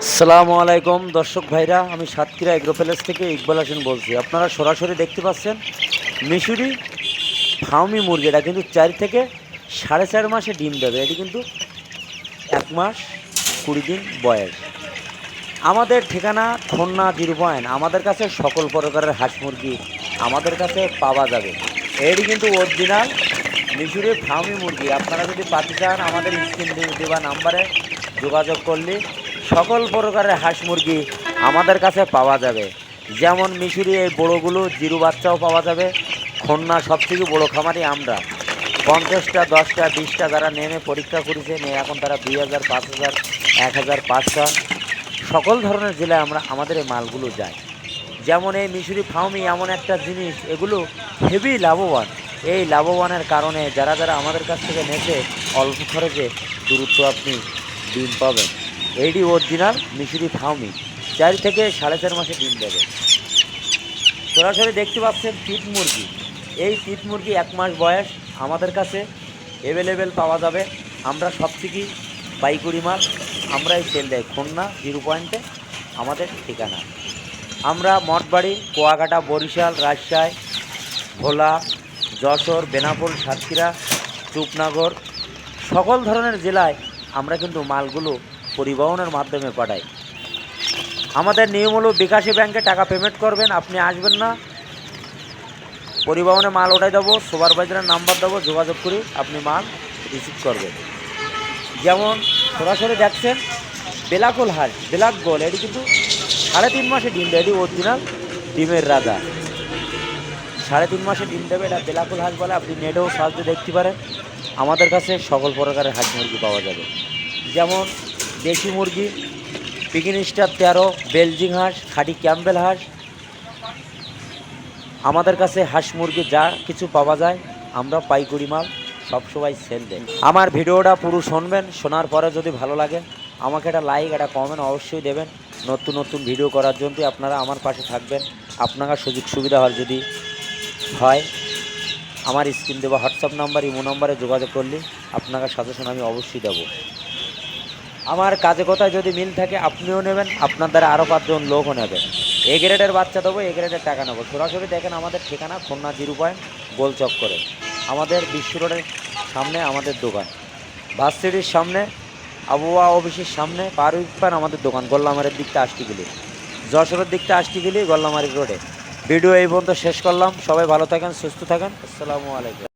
সালামু আলাইকুম, দর্শক ভাইরা, আমি সাতক্ষীরা এগ্রো প্যালেস থেকে ইকবাল হাসিন বলছি। আপনারা সরাসরি দেখতে পাচ্ছেন মিশুরি ফার্মি মুরগি। এটা কিন্তু চার থেকে সাড়ে চার মাসে ডিম দেবে। এটি কিন্তু এক মাস কুড়ি দিন বয়স। আমাদের ঠিকানা খন্না জিরো পয়েন্ট। আমাদের কাছে সকল প্রকারের হাঁস মুরগি আমাদের কাছে পাওয়া যাবে। এটি কিন্তু অরিজিনাল মিশুরি ফার্মি মুরগি। আপনারা যদি পাতে চান, আমাদের স্ক্রিন দেওয়া নাম্বারে যোগাযোগ করলে সকল প্রকারের হাঁস মুরগি আমাদের কাছে পাওয়া যাবে। যেমন মিশুরি এই বড়োগুলো, জিরু বাচ্চাও পাওয়া যাবে। খন্না সবথেকে বড়ো খামারি আমরা। পঞ্চাশটা, দশটা, বিশটা যারা নেমে পরীক্ষা করেছে, নিয়ে এখন তারা দুই হাজার, পাঁচ হাজার, এক হাজার, পাঁচশো। সকল ধরনের জেলায় আমরা, আমাদের এই মালগুলো যায় যেমন এই মিশুরি ফার্মি এমন একটা জিনিস, এগুলো হেভি লাভবান। এই লাভবানের কারণে যারা যারা আমাদের কাছ থেকে নেছে, অল্প খরচে দূরত্ব আপনি ডিম পাবেন। এইটি অরিজিনাল, মিশুরি ফার্মি চার থেকে সাড়ে চার মাসে ডিম দেবে। সরাসরি দেখতে পাচ্ছেন পিট মুরগি। এই পিট মুরগি এক মাস বয়স, আমাদের কাছে অ্যাভেলেবেল পাওয়া যাবে। আমরা সব থেকেই পাইকুড়ি মাল, আমরাই সেল দেয়। খুলনা জিরো পয়েন্টে, আমাদের ঠিকানা। আমরা মঠবাড়ি, কুয়াকাটা, বরিশাল, রাজশাহী, ভোলা, যশোর, বেনাপোল, সাতক্ষীরা, চুপনগর, সকল ধরনের জেলায় আমরা কিন্তু মালগুলো পরিবহনের মাধ্যমে পাঠাই। আমাদের নিয়ম হলো বিকাশী ব্যাংকে টাকা পেমেন্ট করবেন, আপনি আসবেন না। পরিবহনে মাল ওঠাই দেবো, সুপারভাইজারের নাম্বার দেবো, যোগাযোগ করি আপনি মাল রিসিভ করবেন। যেমন সরাসরি দেখছেন, বেলাকোল হাঁস বেলাক গোল, এটি কিন্তু সাড়ে তিন মাসে ডিম দেয়, এটি অরিজিনাল ডিমের রাজা। সাড়ে তিন মাসে ডিম দেবে, এটা বেলাকুল হাঁস বলে, আপনি নেটেও সাহায্যে দেখতে পারেন। আমাদের কাছে সকল প্রকারের হাঁস মুরগি পাওয়া যাবে। যেমন দেশি মুরগি পিকিন স্টার তেরো বেলজিং হাঁস, খাঁটি ক্যাম্বেল হাঁস। আমাদের কাছে হাঁস মুরগি যা কিছু পাওয়া যায়, আমরা পাইকুড়ি মাল সবসময় সেল দেয় আমার ভিডিওটা পুরো শুনবেন, শোনার পরে যদি ভালো লাগে, আমাকে একটা লাইক একটা কমেন্ট অবশ্যই দেবেন। নতুন নতুন ভিডিও করার জন্য আপনারা আমার পাশে থাকবেন। আপনারা সুযোগ সুবিধা হয় যদি হয়, আমার স্ক্রিন দেওয়া হোয়াটসঅ্যাপ নাম্বার ইমো নাম্বারে যোগাযোগ করলে আপনারা সাজেশন আমি অবশ্যই দেবো। আমার কাজে কথায় যদি মিল থাকে, আপনিও নেবেন, আপনার দ্বারা আরও পাঁচজন লোকও নেবেন এ গ্রেডের বাচ্চা দেবো, এ গ্রেডের টাকা নেব। সরাসরি দেখেন আমাদের ঠিকানা, খুলনা জিরো পয়েন্ট গোল চক করে। আমাদের বিশ্ব রোডের সামনে আমাদের দোকান। বাস সিটির সামনে, আবহাওয়া অফিসের সামনে পারুপান আমাদের দোকান, গোল্লামারের দিকটা আসতে গেলে যশোরের দিকটা আসতে গেলে গোল্লামারি রোডে। ভিডিও এই পর্যন্ত শেষ করলাম। সবাই ভালো থাকেন, সুস্থ থাকেন। আসসালামু আলাইকুম।